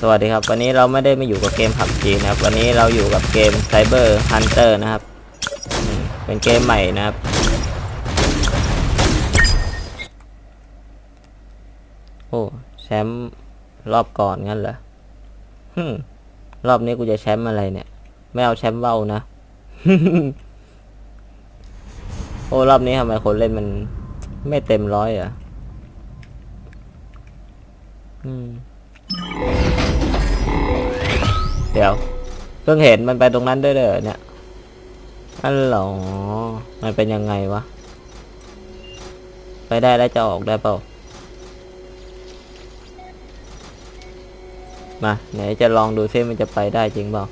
สวัสดีครับ วันนี้เราไม่ได้มาอยู่กับเกมผับจีนะครับ วันนี้เราอยู่กับเกม Cyber Hunter นะครับ เป็นเกมใหม่นะครับ โอ้แชมป์รอบก่อนงั้นเหรอฮึรอบนี้กูจะแชมป์อะไรเนี่ย ไม่เอาแชมป์เบ้านะ โอ้รอบนี้ทำไมคนเล่นมันไม่เต็มร้อยอะ เดี๋ยว เพิ่งเห็นมันไปตรงนั้นด้วยเลยเนี่ยอันหรอมันเป็นยังไงวะ ไปได้แล้วจะออกได้เปล่า มา ไหนจะลองดูซิมันจะไปได้จริงเปล่า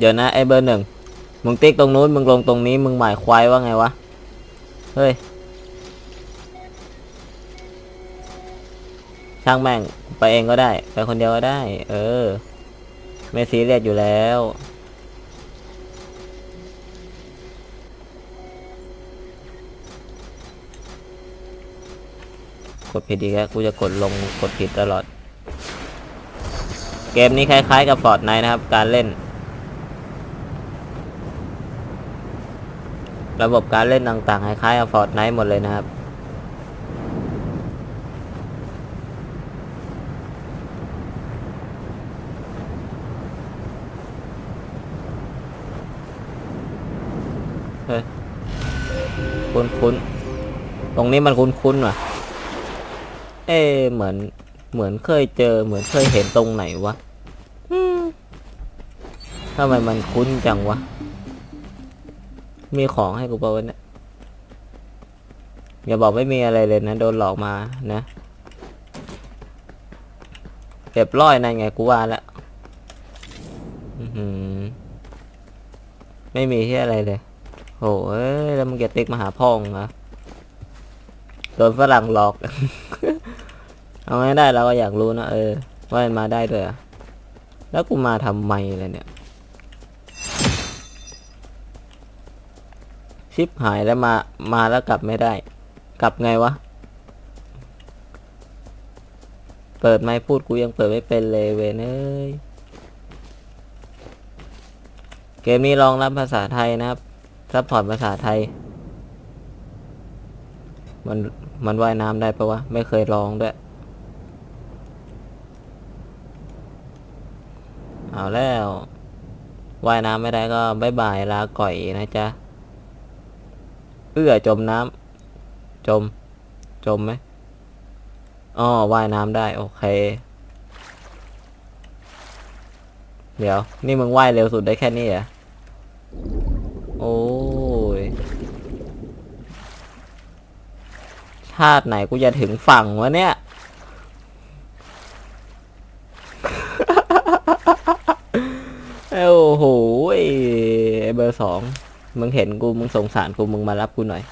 เดี๋ยวนะไอเบอร์หนึ่งมึงติ๊กตรงนู้นมึงลงตรงนี้มึงหมายควายว่าไงวะ เฮ้ย ช่างแม่งไปเองก็ได้ ไปคนเดียวก็ได้ เออ ไม่ซีเรียสอยู่แล้ว กดผิดอีแล้วกูจะกดลงกดผิดตลอด เกมนี้คล้ายๆกับฟอร์ดไนนะครับ การเล่น ระบบการเล่นต่างๆคล้ายๆกับฟอร์ดไนหมดเลยนะครับ เฮ้ย คุ้นคุ้นๆตรงนี้มันคุ้นคุ้นๆว่ะ เอ๊เหมือน เหมือนเคยเจอ เหมือนเคยเห็นตรงไหนวะทำไมมันคุ้นจังวะ มีของให้กูเปล่าวะเนี่ยอย่าบอกไม่มีอะไรเลยนะ โดนหลอกมานะเรียบร้อยนั่นไงกูว่าแล้วอื้อหือไม่มีที่อะไรเลยโหเอ้ยแล้วมึงจะติ๊กมาหาพ่องเหรอโดนฝรั่งหลอก เอาไม่ได้เราก็อยากรู้นะเออว่ามันมาได้ด้วยอะแล้วกูมาทำไมเลยเนี่ย ชิปหายแล้วมามาแล้วกลับไม่ได้ กลับไงวะ เปิดไมค์พูดกูยังเปิดไม่เป็นเลยเวนเอ้ยเกมนี้รองรับภาษาไทยนะครับซัพพอร์ตภาษาไทย มันมันว่ายน้ำได้ปะวะ ไม่เคยลองด้วย เอาแล้ว ว่ายน้ำไม่ได้ก็บายบายลาก่อยนะจ๊ะ เอื้อจมน้ำจม จมไหมอ๋อว่ายน้ำได้ โอเค เดี๋ยว นี่มึงว่ายเร็วสุดได้แค่นี้เหรอ โอ้ย ชาติไหนกูจะถึงฝั่งวะเนี่ย โอ้โหไอเบอร์สอง มึงเห็นกู มึงสงสารกู มึงมารับกูหน่อย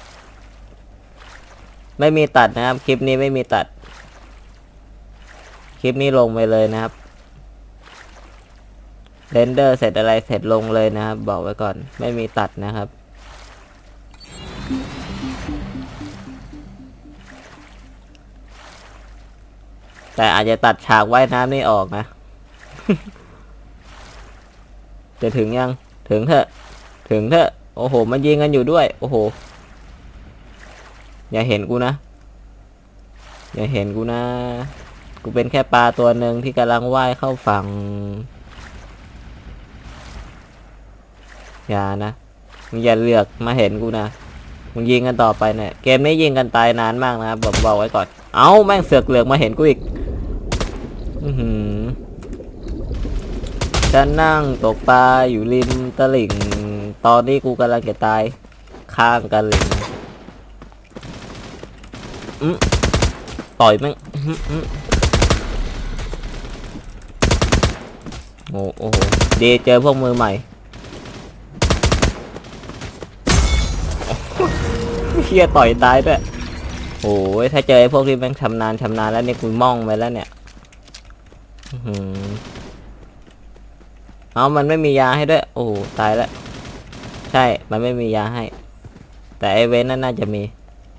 ไม่มีตัดนะครับ คลิปนี้ไม่มีตัด คลิปนี้ลงไปเลยนะครับ เรนเดอร์เสร็จอะไรเสร็จลงเลยนะครับ บอกไว้ก่อน ไม่มีตัดนะครับ แต่อาจจะตัดฉากว่ายน้ำนี่ออกนะ จะถึงยัง ถึงเถอะถึงเถอะ โอ้โห มันยิงกันอยู่ด้วย โอ้โห อย่าเห็นกูนะ อย่าเห็นกูนะ กูเป็นแค่ปลาตัวหนึ่งที่กำลังว่ายเข้าฝั่ง อย่านะ มึงอย่าเลือกมาเห็นกูนะ มึงยิงกันต่อไปเนี่ย เกมนี้ยิงกันตายนานมากนะบบอกบอกไว้ก่อน เอาแม่งเสือกเหลือกมาเห็นกูอีก อือหือจะนั่งตกปลาอยู่ริมตลิ่ง ตอนนี้กูกำลังจะตายข้างกันเลยอืต่อยม่งอื้อหืออื้อโอ้โอ้โหดีเจอพวกมือใหม่เฮียต่อยตายด้วยโอ้ยถ้าเจอไอ้พวกที่แม่งชำนาญชำนาญแล้วเนี่ยกูม่องไปแล้วเนี่ยอื้อหือเอามันไม่มียาให้ด้วย โอ้ตายแล้ว ใช่ มันไม่มียาให้ แต่ไอเวนนั่นน่าจะมี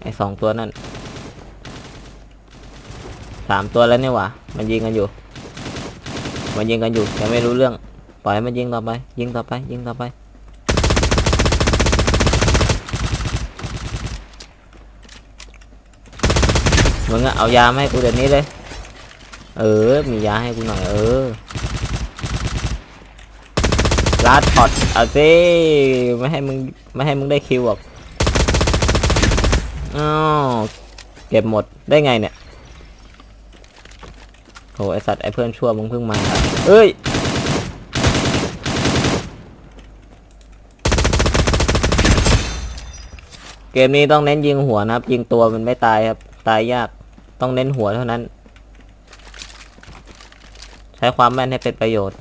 ไอสองตัวนั่น สามตัวแล้วเนี่ยว่ะมันยิงกันอยู่ มันยิงกันอยู่ยังไม่รู้เรื่อง ปล่อยมันยิงต่อไป ยิงต่อไป ยิงต่อไป มึงอะเอายามาให้กูเดี๋ยวนี้เลย เออ มียาให้กูหน่อย เออ ลาดพอดเอาสิไม่ให้มึงไม่ให้มึงได้คิวหรอกอ้าวเก็บหมดได้ไงเนี่ยโหไอสัตว์ไอเพื่อนชั่วมึงเพิ่งมาเอ้ยเกมนี้ต้องเน้นยิงหัวนะครับ ยิงตัวมันไม่ตายครับ ตายยากต้องเน้นหัวเท่านั้น ใช้ความแม่นให้เป็นประโยชน์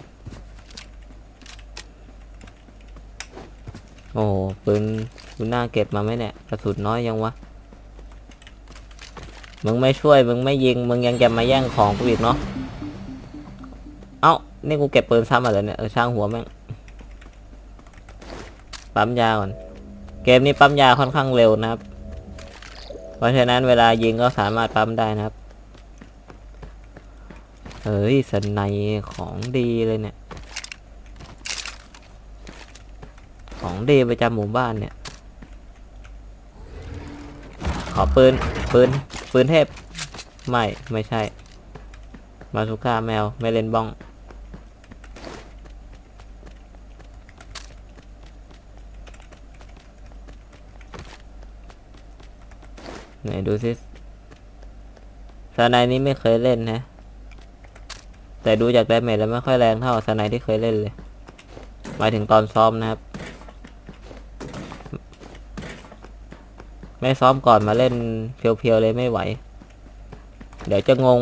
โอ้โหปืนกูน่าเก็บมาไหมเนี่ยกระสุนน้อยยังวะ มึงไม่ช่วยมึงไม่ยิง มึงยังจะมาแย่งของกูอีกเนาะ เอ้า นี่กูเก็บปืนซ้ำมาเลยเนี่ยเออช่างหัวแม่ง ปั๊มยาก่อน เกมนี้ปั๊มยาค่อนข้างเร็วนะครับ เพราะฉะนั้นเวลายิงก็สามารถปั๊มได้นะครับเอ้ยสไนของดีเลยเนี่ย ของดีประจำหมู่บ้านเนี่ย ขอปืน ปืน ปืนเทพ ไม่ ไม่ใช่ มาสุก้าแมว ไม่เล่นบ้อง ไหนดูสิสไนด์นี้ไม่เคยเล่นนะ แต่ดูจากแดเมจแล้วไม่ค่อยแรงเท่าสไนด์ที่เคยเล่นเลยหมายถึงตอนซ้อมนะครับ ไม่ซ้อมก่อนมาเล่นเพียวๆเลยไม่ไหว เดี๋ยวจะงง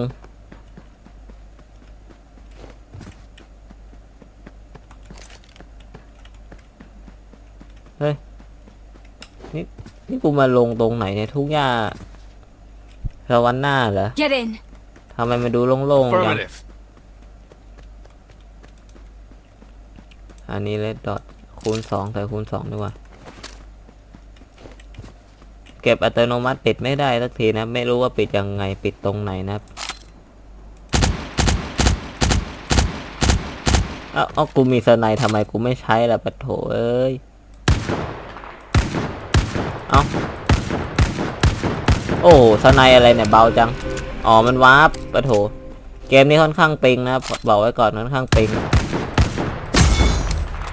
เฮ้ย นี่นี่กูมาลงตรงไหนเนี่ยทุกอย่างสวรรค์หน้าเหรอ Get in. ทำไมมันดูโล่งๆจัง Affirmative. อันนี้เลดดอทคูณสองแต่คูณสองดีกว่าเก็บอัตโนมัติปิดไม่ได้สักทีนะ ไม่รู้ว่าปิดยังไงปิดตรงไหนนะครับเอ้าเอากูมีสไนด์ทำไมกูไม่ใช้ล่ะปะโถเอ้ยเอ้าโอ้สไนด์อะไรเนี่ยเบาจังอ๋อมันวาร์ปปะโถเกมนี้ค่อนข้างปิงนะบบอกไว้ก่อนค่อนข้างปิง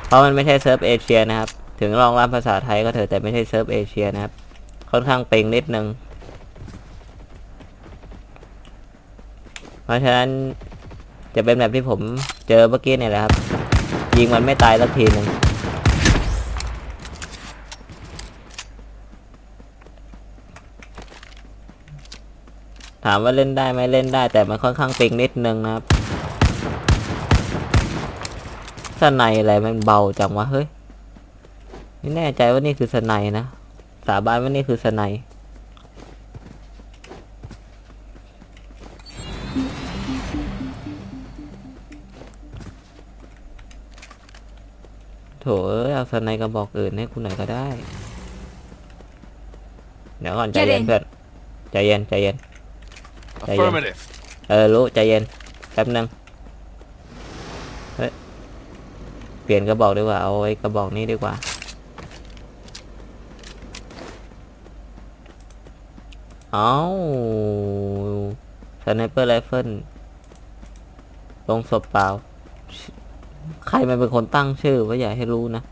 เพราะมันไม่ใช่เซิร์ฟเอเชียนะครับ ถึงรองรับภาษาไทยก็เถอะแต่ไม่ใช่เซิร์ฟเอเชียนะครับ ค่อนข้างเปิงนิดนึง เพราะฉะนั้นจะเป็นแบบที่ผมเจอเมื่อกี้เนี่ยแหละครับ ยิงมันไม่ตายสักทีหนึ่งถามว่าเล่นได้ไหมเล่นได้ แต่มันค่อนข้างปิงนิดนึงนะครับสไนอะไรมันเบาจังวะเฮ้ยไม่แน่ใจว่านี่คือสไนนะ สาบานว่านี่คือสไนโถเอ้ยเอาสไนกระบอกอื่นให้คุณหน่อยก็ได้ เดี๋ยวก่อนใจเย็น Get in เพื่อนใจเย็นใจเย็น Đây, đây. Affirmative. เออรู้ใจเย็นแป๊บนึงเฮ้ยเปลี่ยนกระบอกดีกว่าเอาไอ้กระบอกนี้ดีกว่า เอาสไนเปอร์ไรเฟิลลงศพเปล่า ใครมันเป็นคนตั้งชื่อว่าอย่าให้รู้นะ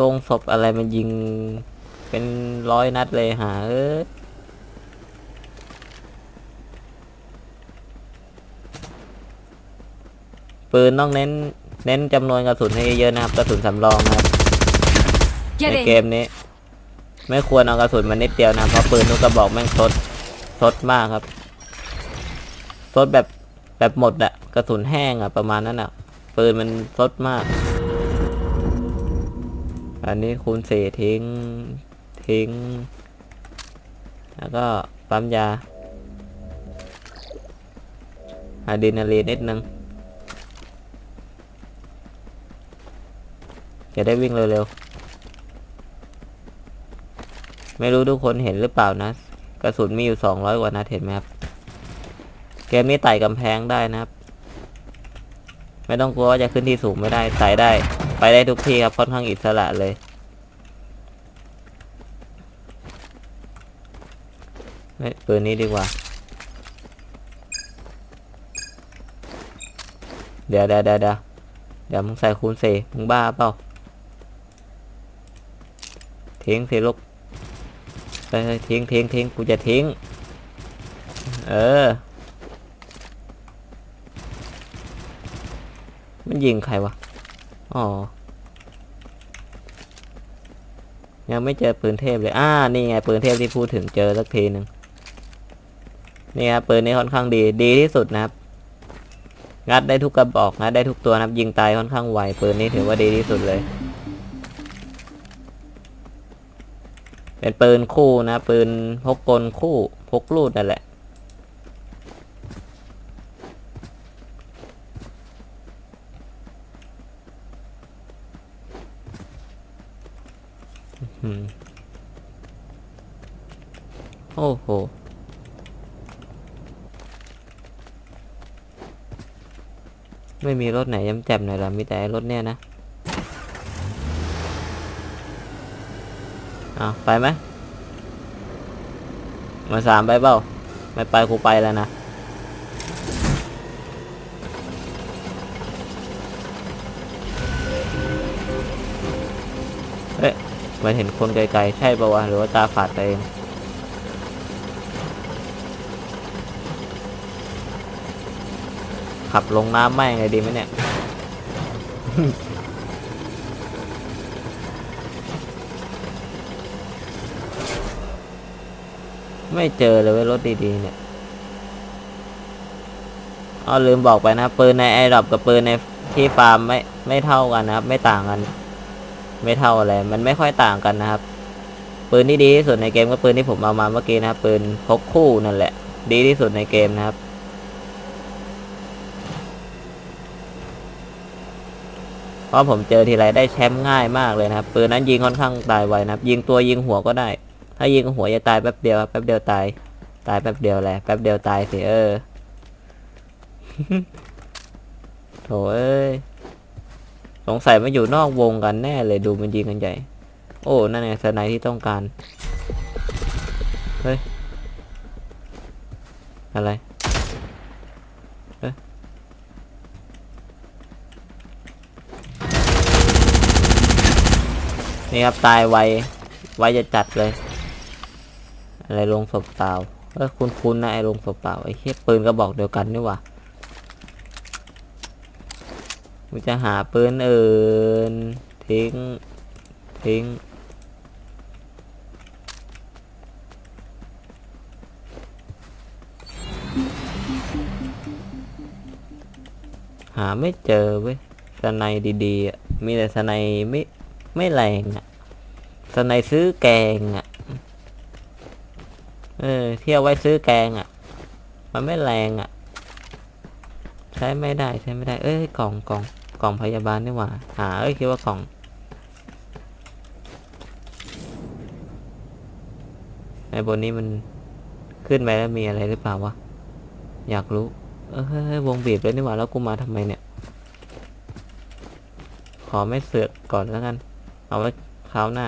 ลงศพอะไรมันยิงเป็นร้อยนัดเลยหาเอ้ยปืนต้องเน้น เน้นจำนวนกระสุนให้เยอะนะครับ กระสุนสำรองนะครับ ในเกมนี้ ไม่ควรเอากระสุนมานิดเดียวนะเพราะปืนทุกกระบอกแม่งซดซดมากครับซดแบบแบบหมดอะกระสุนแห้งอะประมาณนั้นอะปืนมันซดมาก อันนี้คูณสี่ทิ้งทิ้ง แล้วก็ปั๊มยาอะดรีนาลีนนิดนึงจะได้วิ่งเร็วๆ ไม่รู้ทุกคนเห็นหรือเปล่านะ กระสุนมีอยู่สองร้อยกว่านัดเห็นไหมครับ เกมนี้ไต่กำแพงได้นะครับ ไม่ต้องกลัวว่าจะขึ้นที่สูงไม่ได้ไต่ได้ ไปได้ทุกที่ครับค่อนข้างอิสระเลยเฮ้ยปืนนี้ดีกว่าเดี๋ยวเดี๋ยวเดี๋ยวเดี๋ยวเดี๋ยวมึงใส่คูณสี่มึงบ้าเปล่าทิ้งสิลูก ไปเฮ้ยทิ้งทิ้งทิ้งกูจะทิ้ง เออ มันยิงใครวะ อ๋อ ยังไม่เจอปืนเทพเลย อ่า นี่ไงปืนเทพที่พูดถึงเจอสักทีหนึ่งนี่ครับปืนนี้ค่อนข้างดี ดีที่สุดนะครับ งัดได้ทุกกระบอกงัดได้ทุกตัวนะครับ ยิงตายค่อนข้างไว ปืนนี้ถือว่าดีที่สุดเลย เป็นปืนคู่นะปืนพกกลคู่พกลูดนั่นแหละโอ้โหไม่มีรถไหนย้ำแจ่มหน่อยละมีแต่รถเนี่ยนะ อาไปไหมมาสามไปเปล่า ไม่ไปกูไปแล้วนะเอ๊ะมันเห็นคนไกลๆ ใช่ปะวะ หรือว่าตาฝาดไปเองขับลงน้ำไม่ไงดีไหมเนี่ย ไม่เจอเลยเว้ยรถดีๆเนี่ยอ๋อลืมบอกไปนะปืนในไอดอบกับปืนในที่ฟาร์มไม่ไม่เท่ากันนะครับ ไม่ต่างกัน ไม่เท่าอะไรมันไม่ค่อยต่างกันนะครับ ปืนที่ดีที่สุดในเกมก็ปืนที่ผมเอามาเมื่อกี้นะครับปืนพกคู่นั่นแหละ ดีที่สุดในเกมนะครับเพราะผมเจอทีไรได้แชมป์ง่ายมากเลยนะครับปืนนั้นยิงค่อนข้างตายไวนะครับ ยิงตัวยิงหัวก็ได้ ถ้ายิงหัวจะตายแป๊บเดียวแป๊บเดียวตาย ตายแป๊บเดียวแหละแป๊บเดียวตายสิเออโถเอ้ยสงสัยมาอยู่นอกวงกันแน่เลยดูมันยิงกันใหญ่ โอ้นั่นไงสไนที่ต้องการเฮ้ยอะไรเฮ้ยนี่ครับตายไวไวจะจัดเลย อะไรลงศพเปล่าเออคุณคุณนะไอ้ลงศพเปล่าไอ้เฮียปืนก็บอกเดียวกันนี่หว่ากูจะหาปืนอื่นทิ้ง ทิ้ง หาไม่เจอเว้ยสไนดีๆมีแต่สไนไม่ไม่แรงอะสไนซื้อแกงอะ เออเที่ยวไว้ซื้อแกงอะมันไม่แรงอะใช้ไม่ได้ใช้ไม่ได้ เอ้ยกล่องกล่องกล่องพยาบาลนี่หว่าหาเอ้ยคิดว่ากล่องในบนนี้มันขึ้นไปแล้วมีอะไรหรือเปล่าวะ อยากรู้ เออเฮ้ยเฮ้ยวงบีบเลยนี่หว่าแล้วกูมาทำไมเนี่ย ขอไม่เสือกก่อนแล้วกัน เอาไว้คราวหน้า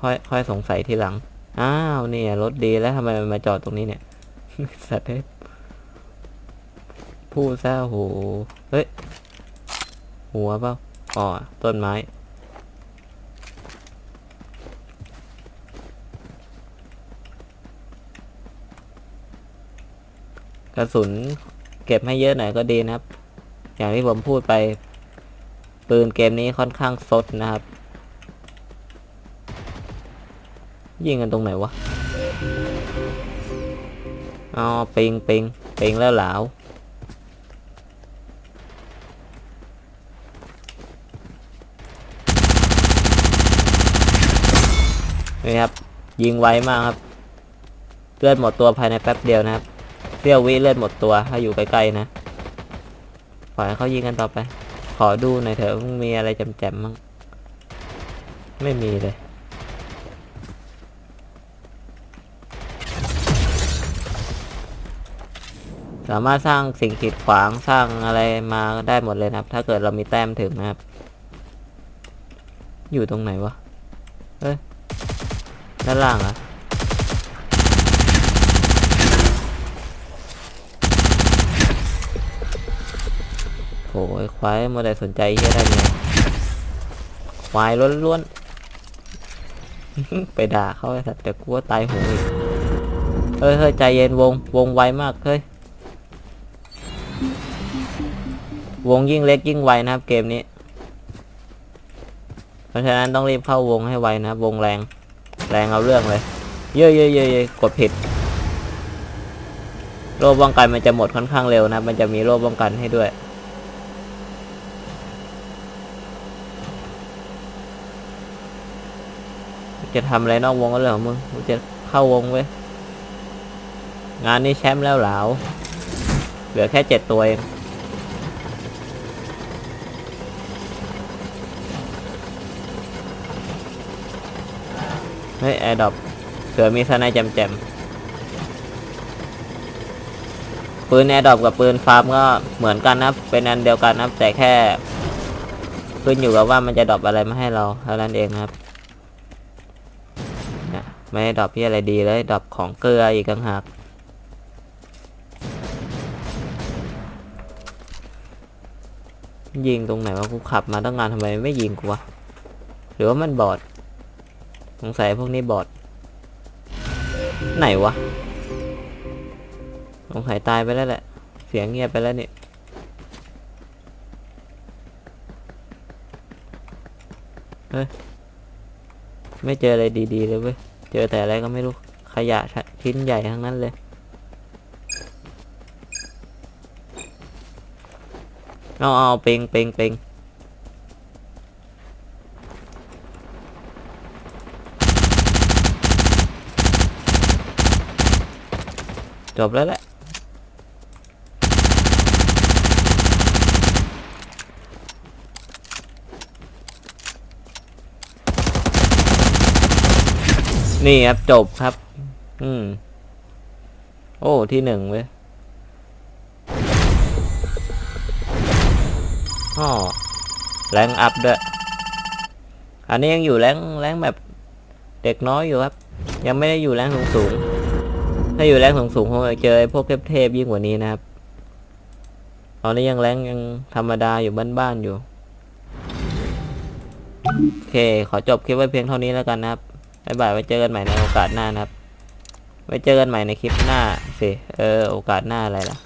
ค่อยค่อยสงสัยทีหลัง อ้าวเนี่ยรถดีแล้วทำไมมันมาจอดตรงนี้เนี่ย สัตว์เอ้ยพูดซะโหเฮ้ย หัวเปล่าอ๋อ ต้นไม้ กระสุนเก็บให้เยอะหน่อยก็ดีนะครับ อย่างที่ผมพูดไป ปืนเกมนี้ค่อนข้างสดนะครับ ยิงกันตรงไหนวะอ๋อปิงปิงปิงแล้วเหลาวนี่ครับ ยิงไวมากครับ เลือดหมดตัวภายในแป๊บเดียวนะครับเสี้ยววิเลือดหมดตัว ถ้าอยู่ใกล้ๆนะปล่อยให้เขายิงกันต่อไป ขอดูหน่อยเถอะมึงมีอะไรแจ่มๆมั้งไม่มีเลย สามารถสร้างสิ่งกีดขวางสร้างอะไรมาได้หมดเลยนะครับ ถ้าเกิดเรามีแต้มถึงนะครับ อยู่ตรงไหนวะเฮ้ยด้านล่างอะโอ้ยควายไม่ได้สนใจเฮียได้ไงควายล้วนๆ ไปด่าเขาไอ้สัตว์แต่กลัวตายโหงอีกเฮ้ยเฮ้ยใจเย็นวงวงไวมากเฮ้ย วงยิ่งเล็กยิ่งไวนะครับ เกมนี้ เพราะฉะนั้นต้องรีบเข้าวงให้ไวนะครับ วงแรง แรงเอาเรื่องเลย เยอะเยอะเยอะกดผิด โล่ป้องกันมันจะหมดค่อนข้างเร็วนะ มันจะมีโล่ป้องกันให้ด้วย จะทำอะไรนอกวงก็เรื่องของมึงมึงจะเข้าวงเว้ยงานนี้แชมป์แล้วเหลาเหลือแค่เจ็ดตัวเอง เฮ้ยแอร์ดรอปเผื่อมีสไนด์แจมแจมๆปืนแอร์ดรอปกับปืนฟาร์มก็เหมือนกันนะเป็นอันเดียวกันนะแต่แค่ขึ้นอยู่กับว่ามันจะดรอปอะไรมาให้เราเท่านั้นเองครับนี่ยไม่ได้ดรอปที่อะไรดีเลยดรอปของเกลืออีกต่างหากยิงตรงไหนวะกูขับมาตั้งนานทำไมไม่ยิงกูวะหรือว่ามันบอด สงสัยพวกนี้บอด ไหนวะสงสัยตายไปแล้วแหละ เสียงเงียบไปแล้วเนี่ยเฮ้ย ไม่เจออะไรดีๆเลยเว้ย เจอแต่อะไรก็ไม่รู้ ขยะชิ้นใหญ่ทั้งนั้นเลย เอาเอาเปงเปงเปง จบแล้วแหละนี่ครับ จบครับ อืม โอ้ ที่หนึ่งเว้ยอ๋อแรงอัพด้วย อันนี้ยังอยู่แรงแรงแบบเด็กน้อยอยู่ครับ ยังไม่ได้อยู่แรงสูงสูงๆ ถ้าอยู่แรงสูงสูงๆคงจะเจอไอ้พวกเทพๆยิ่งกว่านี้นะครับตอนนี้ยังแรงยังธรรมดาอยู่บ้านๆอยู่ โอเค ขอจบคลิปไว้เพียงเท่านี้แล้วกันนะครับบ๊ายบายไว้เจอกันใหม่ในโอกาสหน้านะครับ ไว้เจอกันใหม่ในคลิปหน้าสิ เออ โอกาสหน้าอะไรล่ะ